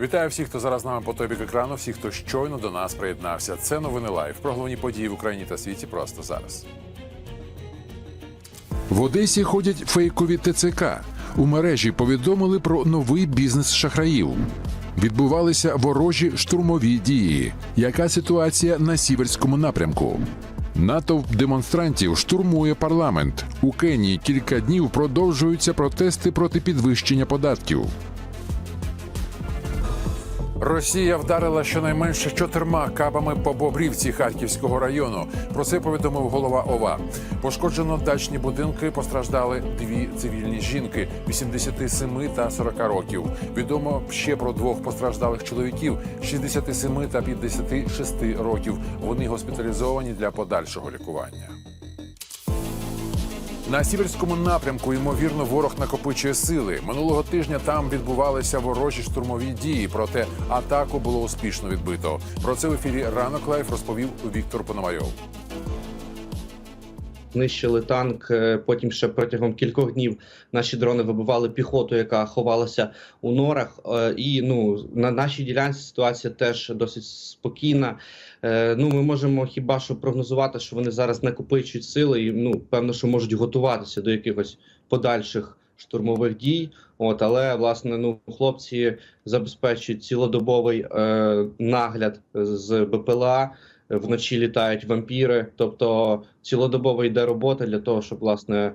Вітаю всіх, хто зараз з нами по той бік екрану, всіх, хто щойно до нас приєднався. Це новини лайв. Про головні події в Україні та світі просто зараз. В Одесі ходять фейкові ТЦК. У мережі повідомили про новий бізнес шахраїв. Відбувалися ворожі штурмові дії. Яка ситуація на сіверському напрямку? Натовп демонстрантів штурмує парламент. У Кенії кілька днів продовжуються протести проти підвищення податків. Росія вдарила щонайменше чотирма кабами по Бобрівці Харківського району. Про це повідомив голова ОВА. Пошкоджено дачні будинки. Постраждали дві цивільні жінки 87 та 40 років. Відомо ще про двох постраждалих чоловіків 67 та 56 років. Вони госпіталізовані для подальшого лікування. На сіверському напрямку ймовірно ворог накопичує сили. Минулого тижня там відбувалися ворожі штурмові дії, проте атаку було успішно відбито. Про це в ефірі ранок лайф розповів Віктор Пономарьов. Знищили танк. е, Потім ще протягом кількох днів наші дрони вибивали піхоту, яка ховалася у норах. Е, І ну на нашій ділянці ситуація теж досить спокійна. Е, Ну ми можемо хіба що прогнозувати, що вони зараз накопичують сили, і ну певно, що можуть готуватися до якихось подальших штурмових дій. От, але власне, ну хлопці забезпечують цілодобовий е, нагляд з БПЛА. Вночі літають вампіри, тобто цілодобово йде робота для того, щоб власне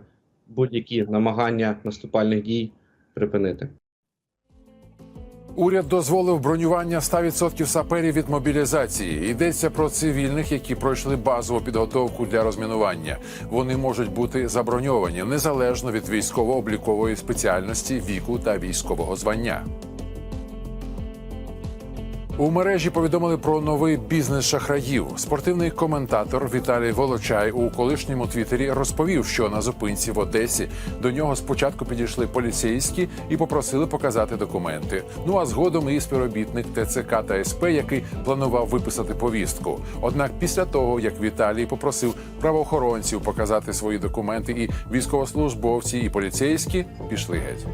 будь-які намагання наступальних дій припинити. Уряд дозволив бронювання 100% саперів від мобілізації. Йдеться про цивільних, які пройшли базову підготовку для розмінування. Вони можуть бути заброньовані незалежно від військово-облікової спеціальності, віку та військового звання. У мережі повідомили про новий бізнес шахраїв. Спортивний коментатор Віталій Волочай у колишньому твіттері розповів, що на зупинці в Одесі до нього спочатку підійшли поліцейські і попросили показати документи. Ну а згодом і співробітник ТЦК та СП, який планував виписати повістку. Однак, після того як Віталій попросив правоохоронців показати свої документи, і військовослужбовці, і поліцейські пішли геть.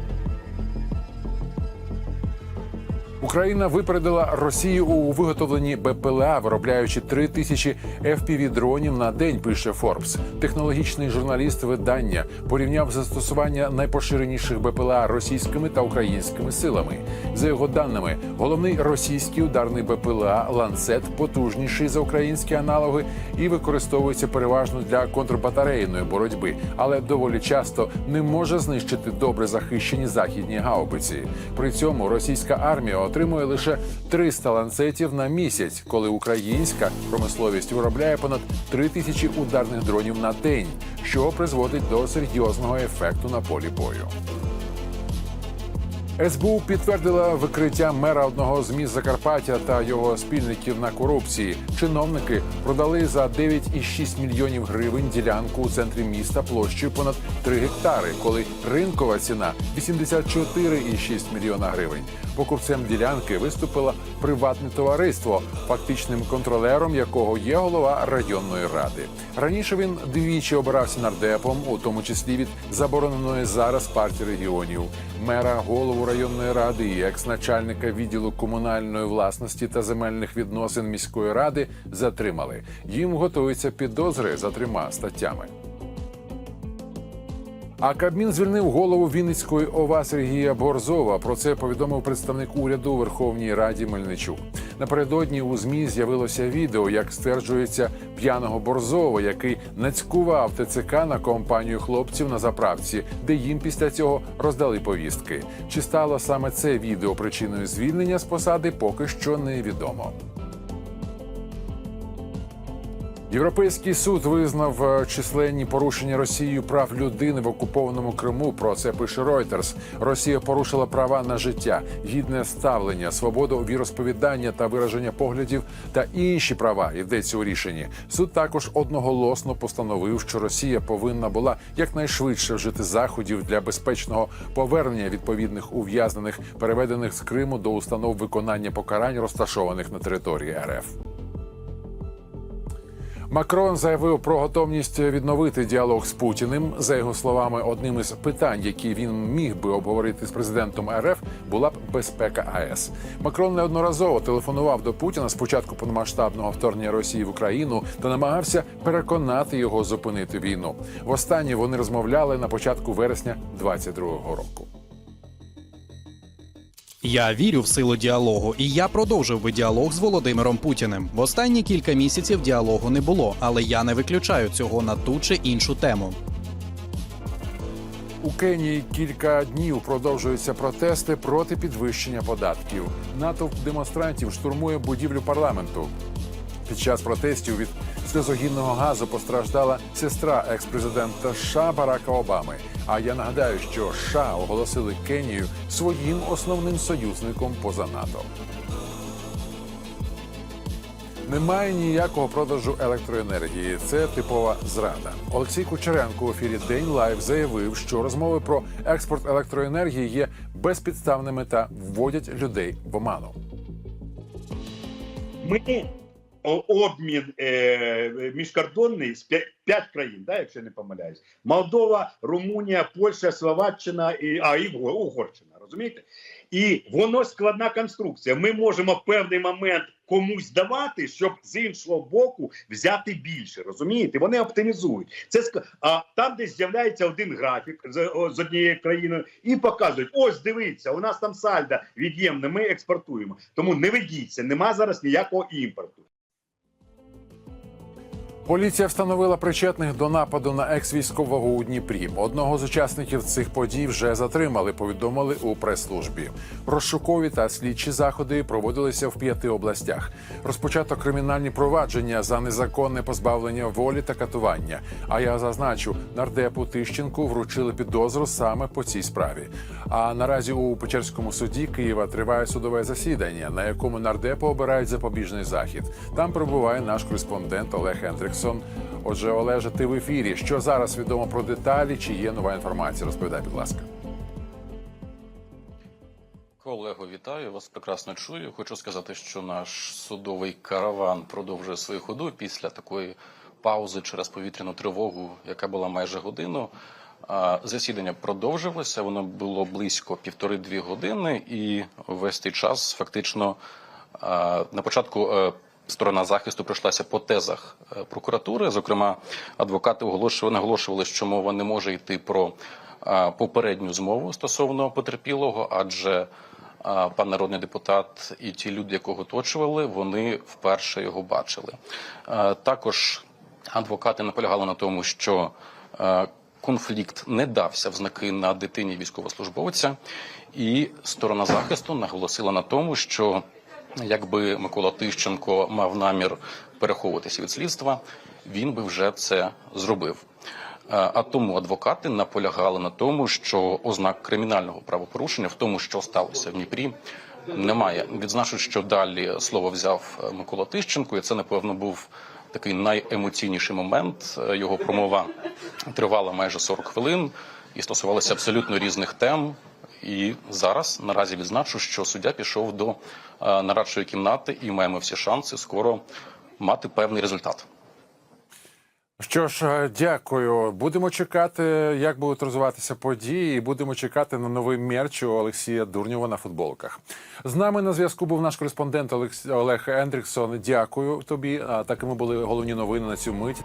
Україна випередила Росію у виготовленні БПЛА, виробляючи 3 тисячі fpv дронів на день. Пише Форбс. Технологічний журналіст видання порівняв застосування найпоширеніших БПЛА російськими та українськими силами. За його даними, головний російський ударний БПЛА ланцет потужніший за українські аналоги і використовується переважно для контрбатарейної боротьби, але доволі часто не може знищити добре захищені західні гаубиці. При цьому російська армія отримує лише 300 ланцетів на місяць, коли українська промисловість виробляє понад 3 тисячі ударних дронів на день, що призводить до серйозного ефекту на полі бою. СБУ підтвердила викриття мера одного з міст Закарпаття та його спільників на корупції. Чиновники продали за 9,6 мільйонів гривень ділянку у центрі міста площею понад 3 гектари, коли ринкова ціна 84,6 мільйона гривень. Покупцем ділянки виступило приватне товариство, фактичним контролером якого є голова районної ради. Раніше він двічі обирався нардепом, у тому числі від забороненої зараз партії регіонів, мера, голову районної ради і екс-начальника відділу комунальної власності та земельних відносин міської ради затримали. Їм готуються підозри за трьома статтями. А Кабмін звільнив голову Вінницької ОВА Сергія Борзова. Про це повідомив представник уряду у Верховній Раді Мельничук. Напередодні у змі з'явилося відео, як стверджується п'яного Борзова, який нацькував ТЦК на компанію хлопців на заправці, де їм після цього роздали повістки. Чи стало саме це відео причиною звільнення з посади, поки що невідомо. Європейський суд визнав е, численні порушення Росією прав людини в окупованому Криму. Про це пише Reuters. Росія порушила права на життя, гідне ставлення, свободу віросповідання та вираження поглядів та інші права. Йдеться у рішенні. Суд також одноголосно постановив, що Росія повинна була якнайшвидше вжити заходів для безпечного повернення відповідних ув'язнених, переведених з Криму до установ виконання покарань, розташованих на території РФ. Макрон заявив про готовність відновити діалог з Путіним. За його словами, одним із питань, які він міг би обговорити з президентом РФ, була б безпека АЕС. Макрон неодноразово телефонував до Путіна з початку повномасштабного вторгнення Росії в Україну та намагався переконати його зупинити війну. Востаннє вони розмовляли на початку вересня 22-го року. Я вірю в силу діалогу, і я продовжив би діалог з Володимиром Путіним. В останні кілька місяців діалогу не було, але я не виключаю цього на ту чи іншу тему. У Кенії кілька днів продовжуються протести проти підвищення податків. Натовп демонстрантів штурмує будівлю парламенту. Під час протестів від сльозогінного газу постраждала сестра екс-президента США Барака Обами. А я нагадаю, що США оголосили Кенію своїм основним союзником поза НАТО. Немає ніякого продажу електроенергії. Це типова зрада. Олексій Кучеренко у ефірі День Лайв заявив, що розмови про експорт електроенергії є безпідставними та вводять людей в оману. Ми обмін е, міжкордонний з п'ять, п'ять країн, да, якщо не помиляюсь: Молдова, Румунія, Польща, Словаччина і а і Угорщина. Розумієте? І воно складна конструкція. Ми можемо в певний момент комусь давати, щоб з іншого боку взяти більше. Розумієте? Вони оптимізують. Це а там, десь з'являється один графік з, з однією країною, і показують: ось дивіться, у нас там сальдо від'ємне, ми експортуємо. Тому не ведіться, нема зараз ніякого імпорту. Поліція встановила причетних до нападу на екс-військового у Дніпрі. Одного з учасників цих подій вже затримали. Повідомили у прес-службі. Розшукові та слідчі заходи проводилися в п'яти областях. Розпочато кримінальні провадження за незаконне позбавлення волі та катування. А я зазначу, нардепу Тищенку вручили підозру саме по цій справі. А наразі у Печерському суді Києва триває судове засідання, на якому нардепу обирають запобіжний захід. Там перебуває наш кореспондент Олег Хендриксон. Отже, Олеже, ти в ефірі. Що зараз відомо про деталі? Чи є нова інформація? Розповідай, будь ласка. Колего, вітаю вас прекрасно чую. Хочу сказати, що наш судовий караван продовжує свою ходу після такої паузи через повітряну тривогу, яка була майже годину. Засідання продовжилося, воно було близько півтори-дві години, і весь цей час фактично на початку е, сторона захисту пройшлася по тезах е, прокуратури. Зокрема, адвокати оголошували, наголошували, що мова не може йти про попередню змову стосовно потерпілого, адже пан народний депутат і ті люди, якого оточували, вони вперше його бачили. Також адвокати наполягали на тому, що е, конфлікт не дався в знаки на дитині військовослужбовця, і сторона захисту наголосила на тому, що якби Микола Тищенко мав намір переховуватися від слідства, він би вже це зробив. Е, А тому адвокати наполягали на тому, що ознак кримінального правопорушення, в тому, що сталося в Дніпрі, немає. Відзначу, що далі слово взяв е, Микола Тищенко, і це напевно був такий найемоційніший момент. Е, Його промова тривала майже 40 хвилин і стосувалася абсолютно різних тем. І зараз наразі відзначу, що суддя пішов до е, нарадчої кімнати, і маємо всі шанси скоро мати певний результат. Що ж, е, дякую. Будемо чекати, як будуть розвиватися події, і будемо чекати на новий мерч у Олексія Дурнєва на футболках. З нами на зв'язку був наш кореспондент Олекс- Олег Ендріксон. Дякую тобі. Такими були головні новини на цю мить.